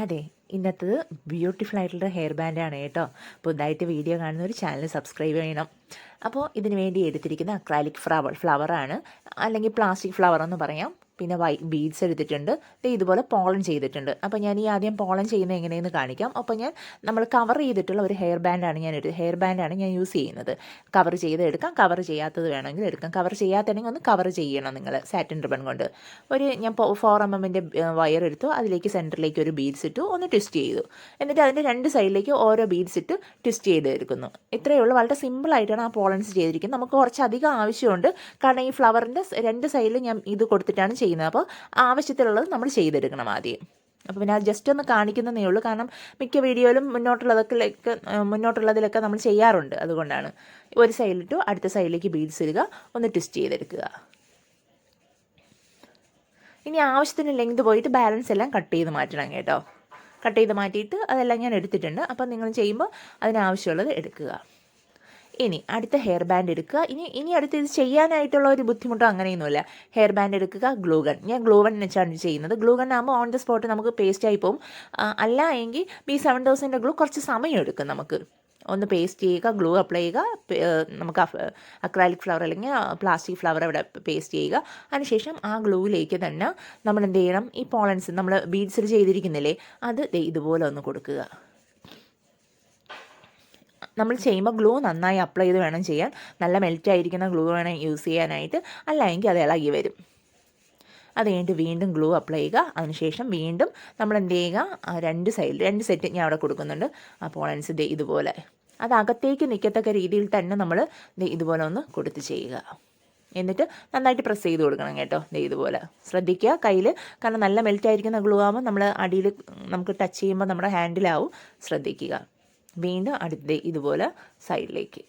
അതെ ഇന്നത്തത് ബ്യൂട്ടിഫുൾ ആയിട്ടുള്ള ഹെയർ ബാൻഡാണ് കേട്ടോ. പുതുതായിട്ട് വീഡിയോ കാണുന്ന ഒരു ചാനൽ സബ്സ്ക്രൈബ് ചെയ്യണം. അപ്പോൾ ഇതിന് വേണ്ടി എടുത്തിരിക്കുന്ന അക്രാലിക് ഫ്ലവർ ഫ്ലവറാണ് അല്ലെങ്കിൽ പ്ലാസ്റ്റിക് ഫ്ലവർ എന്ന് പറയാം. പിന്നെ വൈ ബീഡ്സ് എടുത്തിട്ടുണ്ട്. ഇതുപോലെ പോളൻ ചെയ്തിട്ടുണ്ട്. അപ്പോൾ ഞാൻ ഈ ആദ്യം പോളൻ ചെയ്യുന്നത് എങ്ങനെയെന്ന് കാണിക്കാം. അപ്പോൾ ഞാൻ നമ്മൾ കവർ ചെയ്തിട്ടുള്ള ഒരു ഹെയർ ബാൻഡാണ് ഞാൻ ഒരു ഹെയർ ബാൻഡാണ് ഞാൻ യൂസ് ചെയ്യുന്നത്. കവർ ചെയ്ത് എടുക്കാം. കവർ ചെയ്യാത്തത് വേണമെങ്കിൽ എടുക്കാം. കവർ ചെയ്യാത്തതെങ്കിൽ ഒന്ന് കവർ ചെയ്യണം നിങ്ങൾ സാറ്റിൻ റിബൺ കൊണ്ട്. ഒരു ഞാൻ ഫോർ എം എമ്മിന്റെ വയർ എടുത്തു. അതിലേക്ക് സെന്ററിലേക്ക് ഒരു ബീഡ്സ് ഇട്ടു. ഒന്ന് ട്വിസ്റ്റ് ചെയ്തു. എന്നിട്ട് അതിന്റെ രണ്ട് സൈഡിലേക്ക് ഓരോ ബീഡ്സ് ഇട്ട് ട്വിസ്റ്റ് ചെയ്ത് എടുക്കുന്നു. ഇത്രയേ ഉള്ളൂ. വളരെ സിമ്പിളായിട്ടാണ് ആ പോളൻസ് ചെയ്തിരിക്കുന്നത്. നമുക്ക് കുറച്ച് അധികം ആവശ്യമുണ്ട്. കാരണം ഈ ഫ്ലവറിന്റെ രണ്ട് സൈഡിൽ ഞാൻ ഇത് കൊടുത്തിട്ടാണ് ചെയ്യുന്നത്. അപ്പോൾ ആവശ്യത്തിലുള്ളത് നമ്മൾ ചെയ്തെടുക്കണം ആദ്യം. അപ്പോൾ പിന്നെ അത് ജസ്റ്റ് ഒന്ന് കാണിക്കുന്നതേ ഉള്ളൂ. കാരണം മിക്ക വീഡിയോയിലും മുന്നോട്ടുള്ളതൊക്കെ മുന്നോട്ടുള്ളതിലൊക്കെ നമ്മൾ ചെയ്യാറുണ്ട്. അതുകൊണ്ടാണ്. ഒരു സൈഡിലിട്ടു അടുത്ത സൈഡിലേക്ക് ബീഡ്സ് ഇടുക. ഒന്ന് ട്വിസ്റ്റ് ചെയ്തെടുക്കുക. ഇനി ആവശ്യത്തിന് ലെങ്ത് പോയിട്ട് ബാലൻസ് എല്ലാം കട്ട് ചെയ്ത് മാറ്റണം കേട്ടോ. കട്ട് ചെയ്ത് മാറ്റിയിട്ട് അതെല്ലാം ഞാൻ എടുത്തിട്ടുണ്ട്. അപ്പം നിങ്ങൾ ചെയ്യുമ്പോൾ അതിനാവശ്യമുള്ളത് എടുക്കുക. ഇനി അടുത്ത ഹെയർ ബാൻഡ് എടുക്കുക. ഇനി ഇനി അടുത്ത് ഇത് ചെയ്യാനായിട്ടുള്ള ഒരു ബുദ്ധിമുട്ടോ അങ്ങനെയൊന്നുമില്ല. ഹെയർ ബാൻഡ് എടുക്കുക ഗ്ലൂഗൺ ഞാൻ ഗ്ലൂഗൺ വെച്ചാണ് ചെയ്യുന്നത്. ഗ്ലൂഗൺ ആകുമ്പോൾ ഓൺ ദ സ്പോട്ട് നമുക്ക് പേസ്റ്റ് ആയി പോകും അല്ല എങ്കിൽ ബി സെവൻ തൗസൻഡ് ഗ്ലൂ കുറച്ച് സമയം എടുക്കും നമുക്ക്. ഒന്ന് പേസ്റ്റ് ചെയ്യുക ഗ്ലൂ അപ്ലൈ ചെയ്യുക നമുക്ക് അക്രാലിക് ഫ്ലവർ അല്ലെങ്കിൽ പ്ലാസ്റ്റിക് ഫ്ലവർ അവിടെ പേസ്റ്റ് ചെയ്യുക. അതിനുശേഷം ആ ഗ്ലൂവിലേക്ക് തന്നെ നമ്മൾ എന്ത് ചെയ്യണം? ഈ പോളൻസ് നമ്മൾ ബീഡ്സിൽ ചെയ്തിരിക്കുന്നില്ലേ? അത് ഇതുപോലെ ഒന്ന് കൊടുക്കുക. നമ്മൾ ചെയ്യുമ്പോൾ ഗ്ലൂ നന്നായി അപ്ലൈ ചെയ്ത് വേണം ചെയ്യാൻ. നല്ല മെൽറ്റ് ആയിരിക്കുന്ന ഗ്ലൂ വേണം യൂസ് ചെയ്യാനായിട്ട്. അല്ലെങ്കിൽ അത് ഇളകി വരും. അത് കഴിഞ്ഞിട്ട് വീണ്ടും ഗ്ലൂ അപ്ലൈ ചെയ്യുക. അതിനുശേഷം വീണ്ടും നമ്മൾ എന്ത് ചെയ്യുക? രണ്ട് സൈഡിൽ രണ്ട് സെറ്റ് ഞാൻ അവിടെ കൊടുക്കുന്നുണ്ട്. ആ പോളൻസ് ഇതുപോലെ. അത് അകത്തേക്ക് നിൽക്കത്തക്ക രീതിയിൽ തന്നെ നമ്മൾ ഇതുപോലെ ഒന്ന് കൊടുത്ത് ചെയ്യുക. എന്നിട്ട് നന്നായിട്ട് പ്രസ് ചെയ്ത് കൊടുക്കണം കേട്ടോ. ദേ ഇതുപോലെ. ശ്രദ്ധിക്കുക. കയ്യിൽ കാരണം നല്ല മെൽറ്റ് ആയിരിക്കുന്ന ഗ്ലൂ ആകുമ്പോൾ നമ്മൾ അടിയിൽ നമുക്ക് ടച്ച് ചെയ്യുമ്പോൾ നമ്മുടെ ഹാൻഡിലാവും ശ്രദ്ധിക്കുക. വീണ്ടും അടുത്ത ഇതുപോലെ സൈഡിലേക്ക്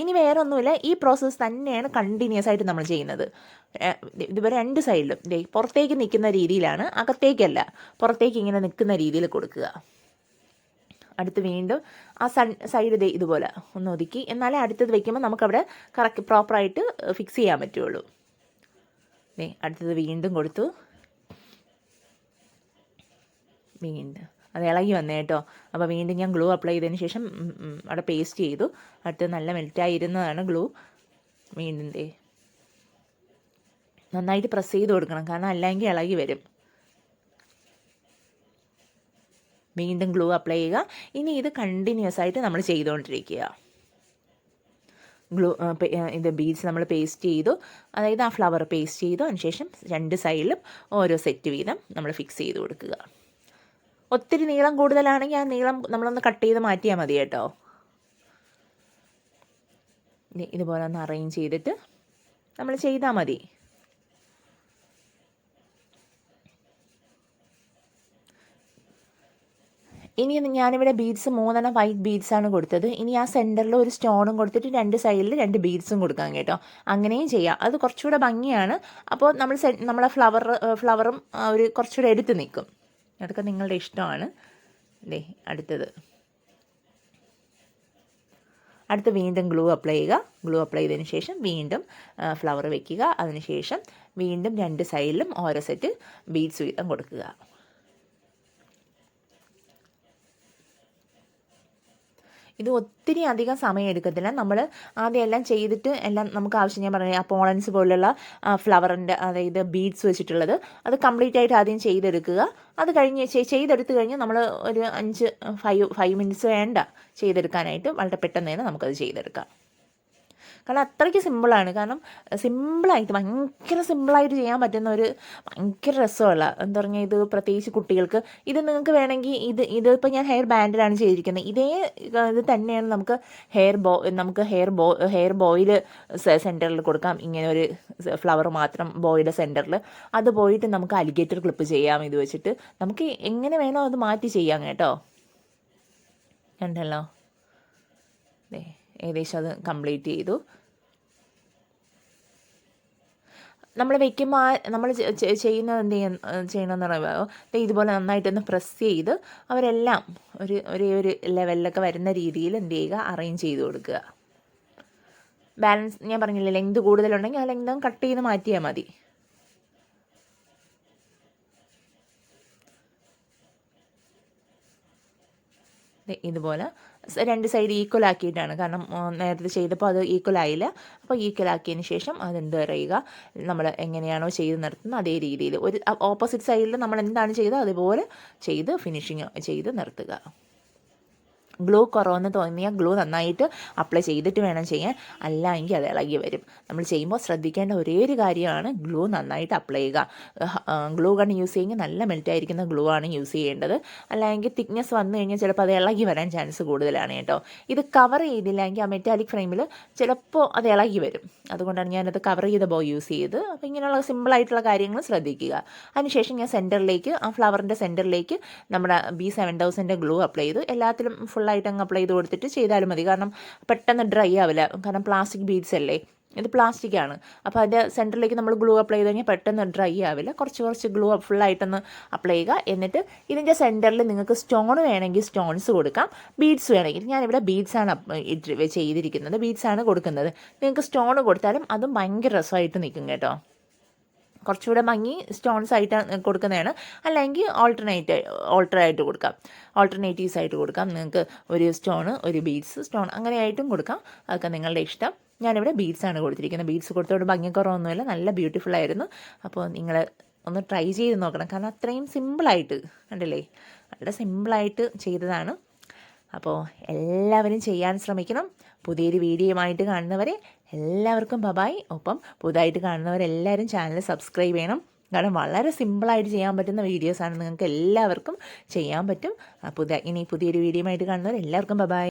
ഇനി വേറെ ഒന്നുമില്ല ഈ പ്രോസസ്സ് തന്നെയാണ് കണ്ടിന്യൂസ് ആയിട്ട് നമ്മൾ ചെയ്യുന്നത്. ഇതുപോലെ രണ്ട് സൈഡിലും ദേ പുറത്തേക്ക് നിൽക്കുന്ന രീതിയിലാണ് അകത്തേക്കല്ല. പുറത്തേക്ക് ഇങ്ങനെ നിൽക്കുന്ന രീതിയിൽ കൊടുക്കുക. അടുത്ത് വീണ്ടും ആ സൺ സൈഡ് ദേ ഇതുപോലെ ഒന്ന് ഒതുക്കി. എന്നാലേ അടുത്തത് വെക്കുമ്പോൾ നമുക്കവിടെ കറക്റ്റ് പ്രോപ്പറായിട്ട് ഫിക്സ് ചെയ്യാൻ പറ്റുള്ളൂ. ദേ അടുത്തത് വീണ്ടും കൊടുത്തു. വീണ്ടും. അത് ഇളകി വന്നേ കേട്ടോ അപ്പോൾ വീണ്ടും ഞാൻ ഗ്ലൂ അപ്ലൈ ചെയ്തതിന് ശേഷം അവിടെ പേസ്റ്റ് ചെയ്തു. അടുത്ത് നല്ല മെൽറ്റായിരുന്നതാണ് ഗ്ലൂ. വീണ്ടും ദേ. നന്നായിട്ട് പ്രസ് ചെയ്ത് കൊടുക്കണം കാരണം അല്ലെങ്കിൽ ഇളകി വരും. വീണ്ടും ഗ്ലൂ അപ്ലൈ ചെയ്യുക. ഇനി ഇത് കണ്ടിന്യൂസ് ആയിട്ട് നമ്മൾ ചെയ്തുകൊണ്ടിരിക്കുക. ഗ്ലൂ ഇത് ബീഡ്സ് നമ്മൾ പേസ്റ്റ് ചെയ്തു. അതായത് ആ ഫ്ലവർ പേസ്റ്റ് ചെയ്തു. അതിനുശേഷം രണ്ട് സൈഡിലും ഓരോ സെറ്റ് വീതം നമ്മൾ ഫിക്സ് ചെയ്ത് കൊടുക്കുക. ഒത്തിരി നീളം കൂടുതലാണെങ്കിൽ ആ നീളം നമ്മളൊന്ന് കട്ട് ചെയ്ത് മാറ്റിയാൽ മതി കേട്ടോ. ഇതുപോലെ ഒന്ന് അറേഞ്ച് ചെയ്തിട്ട് നമ്മൾ ചെയ്താൽ മതി. ഇനി ഞാനിവിടെ ബീഡ്സ് മൂന്നെണ്ണം വൈറ്റ് ബീഡ്സ് ആണ് കൊടുത്തത്. ഇനി ആ സെന്ററിൽ ഒരു സ്റ്റോണും കൊടുത്തിട്ട് രണ്ട് സൈഡിൽ രണ്ട് ബീഡ്സും കൊടുക്കാം കേട്ടോ. അങ്ങനെയും ചെയ്യാം. അത് കുറച്ചുകൂടെ ഭംഗിയാണ്. അപ്പോൾ നമ്മൾ നമ്മളെ ഫ്ലവർ ഫ്ലവറും ഒരു കുറച്ചുകൂടെ എടുത്ത് നിൽക്കും. അതൊക്കെ നിങ്ങളുടെ ഇഷ്ടമാണ്. ദേ അടുത്തത്. അടുത്ത് വീണ്ടും ഗ്ലൂ അപ്ലൈ ചെയ്യുക. ഗ്ലൂ അപ്ലൈ ചെയ്തതിന് ശേഷം വീണ്ടും ഫ്ലവർ വെക്കുക. അതിനുശേഷം വീണ്ടും രണ്ട് സൈഡിലും ഓരോ സെറ്റ് ബീഡ്സ് വീതം കൊടുക്കുക. ഇത് ഒത്തിരി അധികം സമയം എടുക്കത്തില്ല. നമ്മൾ ആദ്യം എല്ലാം ചെയ്തിട്ട് എല്ലാം നമുക്ക് ആവശ്യം ഞാൻ പറഞ്ഞ പോളൻസ് പോലുള്ള ഫ്ലവറിന്റെ അതായത് ബീഡ്സ് വെച്ചിട്ടുള്ളത് അത് കംപ്ലീറ്റ് ആയിട്ട് ആദ്യം ചെയ്തെടുക്കുക. അത് കഴിഞ്ഞ് ചെയ്തെടുത്ത് കഴിഞ്ഞ് നമ്മൾ ഒരു അഞ്ച് ഫൈവ് ഫൈവ് മിനിറ്റ്സ് വേണ്ട ചെയ്തെടുക്കാനായിട്ട് വളരെ പെട്ടെന്ന് തന്നെ നമുക്കത് ചെയ്തെടുക്കാം. കാരണം അത്രയ്ക്ക് സിമ്പിളാണ്. കാരണം സിമ്പിളായിട്ട് ഭയങ്കര സിമ്പിളായിട്ട് ചെയ്യാൻ പറ്റുന്ന ഒരു ഭയങ്കര രസമുള്ള എന്താ പറഞ്ഞാൽ ഇത് പ്രത്യേകിച്ച് കുട്ടികൾക്ക്. ഇത് നിങ്ങൾക്ക് വേണമെങ്കിൽ ഇത് ഇതിപ്പോൾ ഞാൻ ഹെയർ ബാൻഡിലാണ് ചെയ്തിരിക്കുന്നത്. ഇതേ ഇത് തന്നെയാണ് നമുക്ക് ഹെയർ ബോ നമുക്ക് ഹെയർ ബോ ഹെയർ ബോയിൽ സെന്ററിൽ കൊടുക്കാം. ഇങ്ങനെ ഒരു ഫ്ലവർ മാത്രം ബോയുടെ സെന്ററിൽ. അത് പോയിട്ട് നമുക്ക് അലിഗേറ്റർ ക്ലിപ്പ് ചെയ്യാം ഇത് വെച്ചിട്ട്. നമുക്ക് എങ്ങനെ വേണോ അത് മാറ്റി ചെയ്യാം കേട്ടോ. കണ്ടല്ലോ? ദേ ഏകദേശം അത് കംപ്ലീറ്റ് ചെയ്തു. നമ്മൾ വെക്കുമ്പോൾ ആ നമ്മൾ ചെയ്യുന്നത് എന്ത് ചെയ്യുന്ന ചെയ്യണമെന്ന് പറയുമ്പോൾ ഇതുപോലെ നന്നായിട്ടൊന്ന് പ്രസ് ചെയ്ത് അവരെല്ലാം ഒരു ഒരേ ഒരു ലെവലിലൊക്കെ വരുന്ന രീതിയിൽ എന്ത് ചെയ്യുക അറേഞ്ച് ചെയ്ത് കൊടുക്കുക. ബാലൻസ് ഞാൻ പറഞ്ഞില്ലേ ലെങ്ത് കൂടുതലുണ്ടെങ്കിൽ ആ ലെങ്ത് കട്ട് ചെയ്ത് മാറ്റിയാൽ മതി. ഇതുപോലെ രണ്ട് സൈഡ് ഈക്വൽ ആക്കിയിട്ടാണ്. കാരണം നേരത്തെ ചെയ്തപ്പോൾ അത് ഈക്വൽ ആയില്ല. അപ്പോൾ ഈക്വൽ ആക്കിയതിന് ശേഷം അതെന്ത് പറയുക? നമ്മൾ എങ്ങനെയാണോ ചെയ്ത് നിർത്തുന്നത് അതേ രീതിയിൽ. ഒരു ഓപ്പോസിറ്റ് സൈഡിൽ നമ്മൾ എന്താണ് ചെയ്തത്? അതുപോലെ ചെയ്ത് ഫിനിഷിങ് ചെയ്ത് നിർത്തുക. ഗ്ലൂ കുറവെന്ന് തോന്നിയാൽ ഗ്ലോ നന്നായിട്ട് അപ്ലൈ ചെയ്തിട്ട് വേണം ചെയ്യാൻ. അല്ല എങ്കിൽ അത് ഇളകി വരും. നമ്മൾ ചെയ്യുമ്പോൾ ശ്രദ്ധിക്കേണ്ട ഒരേ ഒരു കാര്യമാണ് ഗ്ലൂ നന്നായിട്ട് അപ്ലൈ ചെയ്യുക. ഗ്ലൂ ഗൺ യൂസ് ചെയ്യുമ്പോൾ നല്ല മെൽറ്റായിരിക്കുന്ന ഗ്ലൂ ആണ് യൂസ് ചെയ്യേണ്ടത്. അല്ലെങ്കിൽ തിക്നെസ് വന്നു കഴിഞ്ഞാൽ ചിലപ്പോൾ അത് ഇളകി വരാൻ ചാൻസ് കൂടുതലാണ് കേട്ടോ. ഇത് കവർ ചെയ്തില്ലെങ്കിൽ ആ മെറ്റാലിക് ഫ്രെയിമിൽ ചിലപ്പോൾ അത് ഇളകി വരും. അതുകൊണ്ടാണ് ഞാനത് കവർ ചെയ്ത ബോ യൂസ് ചെയ്ത്. അപ്പോൾ ഇങ്ങനെയുള്ള സിമ്പിളായിട്ടുള്ള കാര്യങ്ങൾ ശ്രദ്ധിക്കുക. അതിനുശേഷം ഞാൻ സെന്ററിലേക്ക് ആ ഫ്ലവറിന്റെ സെന്ററിലേക്ക് നമ്മുടെ ബി സെവൻ ഗ്ലൂ അപ്ലൈ ചെയ്തു. എല്ലാത്തിലും ഫുള്ളായിട്ട് അങ്ങ് അപ്ലൈ ചെയ്ത് കൊടുത്തിട്ട് ചെയ്താലും മതി. കാരണം പെട്ടെന്ന് ഡ്രൈ ആവില്ല. കാരണം പ്ലാസ്റ്റിക് ബീഡ്സ് അല്ലേ? ഇത് പ്ലാസ്റ്റിക് ആണ്. അപ്പോൾ അതിന്റെ സെന്ററിലേക്ക് നമ്മൾ ഗ്ലൂ അപ്ലൈ ചെയ്ത് കഴിഞ്ഞാൽ പെട്ടെന്ന് ഡ്രൈ ആവില്ല. കുറച്ച് കുറച്ച് ഗ്ലൂ ഫുള്ളായിട്ടൊന്ന് അപ്ലൈ ചെയ്യുക. എന്നിട്ട് ഇതിന്റെ സെന്ററിൽ നിങ്ങൾക്ക് സ്റ്റോൺ വേണമെങ്കിൽ സ്റ്റോൺസ് കൊടുക്കാം. ബീഡ്സ് വേണമെങ്കിൽ. ഞാനിവിടെ ബീഡ്സ് ആണ് ചെയ്തിരിക്കുന്നത്. ബീഡ്സ് ആണ് കൊടുക്കുന്നത്. നിങ്ങൾക്ക് സ്റ്റോൺ കൊടുത്താലും അതും ഭയങ്കര രസമായിട്ട് നിൽക്കും കേട്ടോ. കുറച്ചുകൂടെ ഭംഗി സ്റ്റോൺസ് ആയിട്ട് കൊടുക്കുന്നതാണ്. അല്ലെങ്കിൽ ഓൾട്ടർനേറ്റ് ഓൾട്ടറായിട്ട് കൊടുക്കാം. ഓൾട്ടർനേറ്റീവ്സ് ആയിട്ട് കൊടുക്കാം. നിങ്ങൾക്ക് ഒരു സ്റ്റോണ് ഒരു ബീഡ്സ് സ്റ്റോൺ അങ്ങനെയായിട്ടും കൊടുക്കാം. അതൊക്കെ നിങ്ങളുടെ ഇഷ്ടം. ഞാനിവിടെ ബീഡ്സാണ് കൊടുത്തിരിക്കുന്നത്. ബീഡ്സ് കൊടുത്തോണ്ട് ഭംഗിക്കുറവൊന്നുമില്ല. നല്ല ബ്യൂട്ടിഫുൾ ആയിരുന്നു. അപ്പോൾ നിങ്ങൾ ഒന്ന് ട്രൈ ചെയ്ത് നോക്കണം. കാരണം അത്രയും സിമ്പിളായിട്ട് കണ്ടില്ലേ? വളരെ സിമ്പിളായിട്ട് ചെയ്തതാണ്. അപ്പോൾ എല്ലാവരും ചെയ്യാൻ ശ്രമിക്കണം. പുതിയൊരു വീഡിയോയുമായിട്ട് കാണുന്നവരെ എല്ലാവർക്കും ബബായ്. ഒപ്പം പുതുതായിട്ട് കാണുന്നവരെല്ലാവരും ചാനൽ സബ്സ്ക്രൈബ് ചെയ്യണം. കാരണം വളരെ സിമ്പിളായിട്ട് ചെയ്യാൻ പറ്റുന്ന വീഡിയോസാണ് നിങ്ങൾക്ക് എല്ലാവർക്കും ചെയ്യാൻ പറ്റും. പുതിയ ഇനി പുതിയൊരു വീഡിയോയുമായിട്ട് കാണുന്നവർ എല്ലാവർക്കും ബബായ്.